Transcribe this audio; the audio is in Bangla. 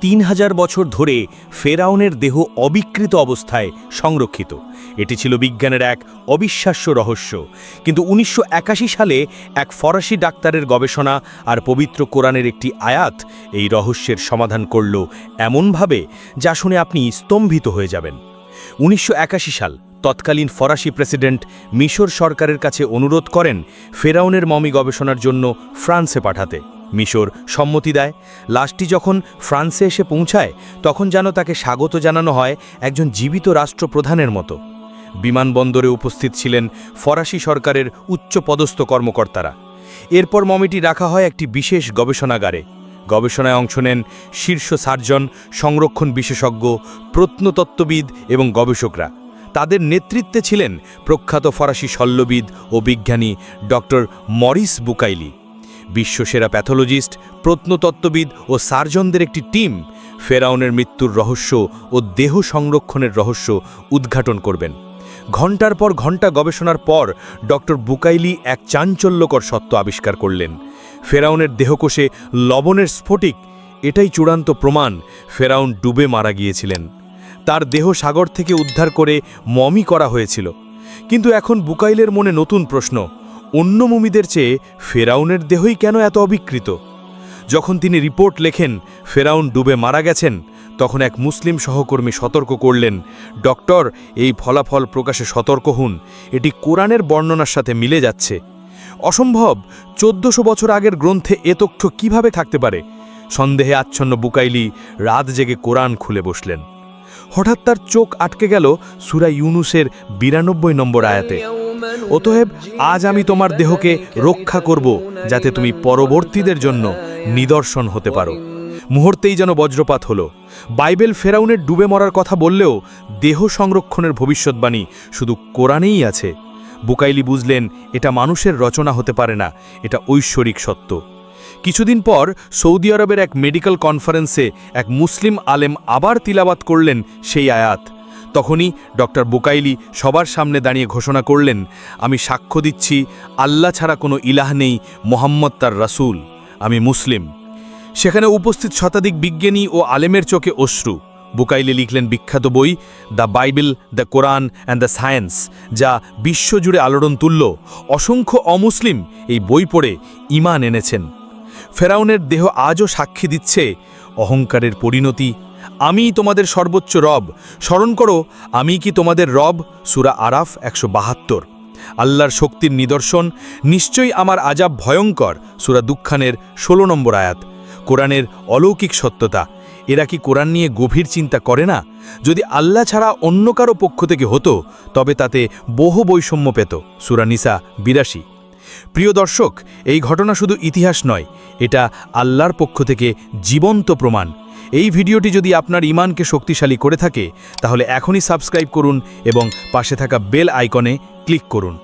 তিন হাজার বছর ধরে ফেরাউনের দেহ অবিকৃত অবস্থায় সংরক্ষিত। এটি ছিল বিজ্ঞানের এক অবিশ্বাস্য রহস্য। কিন্তু উনিশশো একাশি সালে এক ফরাসি ডাক্তারের গবেষণা আর পবিত্র কোরআনের একটি আয়াত এই রহস্যের সমাধান করল এমনভাবে যা শুনে আপনি স্তম্ভিত হয়ে যাবেন। উনিশশো একাশি সাল তৎকালীন ফরাসি প্রেসিডেন্ট মিশর সরকারের কাছে অনুরোধ করেন ফেরাউনের মমি গবেষণার জন্য ফ্রান্সে পাঠাতে। মিশর সম্মতি দেয়। লাশটি যখন ফ্রান্সে এসে পৌঁছায়, তখন যেন তাকে স্বাগত জানানো হয় একজন জীবিত রাষ্ট্রপ্রধানের মতো। বিমানবন্দরে উপস্থিত ছিলেন ফরাসি সরকারের উচ্চপদস্থ কর্মকর্তারা। এরপর মমিটি রাখা হয় একটি বিশেষ গবেষণাগারে। গবেষণায় অংশ নেন শীর্ষ সার্জন, সংরক্ষণ বিশেষজ্ঞ, প্রত্নতত্ত্ববিদ এবং গবেষকরা। তাদের নেতৃত্বে ছিলেন প্রখ্যাত ফরাসি শল্যবিদ ও বিজ্ঞানী ডক্টর মরিস বুকাইলি। বিশ্বসেরা প্যাথোলজিস্ট, প্রত্নতত্ত্ববিদ ও সার্জনদের একটি টিম ফেরাউনের মৃত্যুর রহস্য ও দেহ সংরক্ষণের রহস্য উদ্ঘাটন করবেন। ঘণ্টার পর ঘণ্টা গবেষণার পর ডক্টর বুকাইলি এক চাঞ্চল্যকর সত্য আবিষ্কার করলেন। ফেরাউনের দেহকোষে লবণের স্ফটিক, এটাই চূড়ান্ত প্রমাণ ফেরাউন ডুবে মারা গিয়েছিলেন। তার দেহ সাগর থেকে উদ্ধার করে মমি করা হয়েছিল। কিন্তু এখন বুকাইলের মনে নতুন প্রশ্ন অন্য মুমিদের চেয়ে ফেরাউনের দেহই কেন এত অবিকৃত? যখন তিনি রিপোর্ট লেখেন, ফেরাউন ডুবে মারা গেছেন, তখন এক মুসলিম সহকর্মী সতর্ক করলেন, ডক্টর, এই ফলাফল প্রকাশে সতর্ক হন। এটি কোরআনের বর্ণনার সাথে মিলে যাচ্ছে। অসম্ভব! চোদ্দশো বছর আগের গ্রন্থে এ তথ্য কীভাবে থাকতে পারে? সন্দেহে আচ্ছন্ন বুকাইলি রাত জেগে কোরআন খুলে বসলেন। হঠাৎ তার চোখ আটকে গেল সুরা ইউনুসের বিরানব্বই নম্বর আয়াতে। অতএব আজ আমি তোমার দেহকে রক্ষা করব, যাতে তুমি পরবর্তীদের জন্য নিদর্শন হতে পারো। মুহূর্তেই যেন বজ্রপাত হলো। বাইবেল ফেরাউনের ডুবে মরার কথা বললেও দেহ সংরক্ষণের ভবিষ্যৎবাণী শুধু কোরআনেই আছে। বুকাইলি বুঝলেন, এটা মানুষের রচনা হতে পারে না, এটা ঐশ্বরিক সত্য। কিছুদিন পর সৌদি আরবের এক মেডিকেল কনফারেন্সে এক মুসলিম আলেম আবার তিলাবাত করলেন সেই আয়াত। তখনই ডক্টর বুকাইলি সবার সামনে দাঁড়িয়ে ঘোষণা করলেন, আমি সাক্ষ্য দিচ্ছি, আল্লাহ ছাড়া কোনো ইলাহ নেই, মোহাম্মদ তার রাসূল, আমি মুসলিম। সেখানে উপস্থিত শতাধিক বিজ্ঞানী ও আলেমের চোখে অশ্রু। বুকাইলে লিখলেন বিখ্যাত বই, the Bible, the Quran and the science যা বিশ্বজুড়ে আলোড়ন তুলল অসংখ্য অমুসলিম এই বই পড়ে ইমান এনেছেন। ফেরাউনের দেহ আজও সাক্ষী দিচ্ছে অহংকারের পরিণতি আমি তোমাদের সর্বোচ্চ রব। স্মরণ করো, আমি কি তোমাদের রব? সুরা আরাফ একশো বাহাত্তর। আল্লাহর শক্তির নিদর্শন, নিশ্চয়ই আমার আজাব ভয়ঙ্কর। সুরা দুঃখানের ষোলো নম্বর আয়াত। কোরআনের অলৌকিক সত্যতা, এরা কি কোরআন নিয়ে গভীর চিন্তা করে না? যদি আল্লাহ ছাড়া অন্য কারও পক্ষ থেকে হতো, তবে তাতে বহু বৈষম্য পেত। সুরানিসা বিরাশি। প্রিয় দর্শক, এই ঘটনা শুধু ইতিহাস নয়, এটা আল্লাহর পক্ষ থেকে জীবন্ত প্রমাণ। এই ভিডিওটি যদি আপনার ইমানকে শক্তিশালী করে থাকে, তাহলে এখনই সাবস্ক্রাইব করুন এবং পাশে থাকা বেল আইকনে ক্লিক করুন।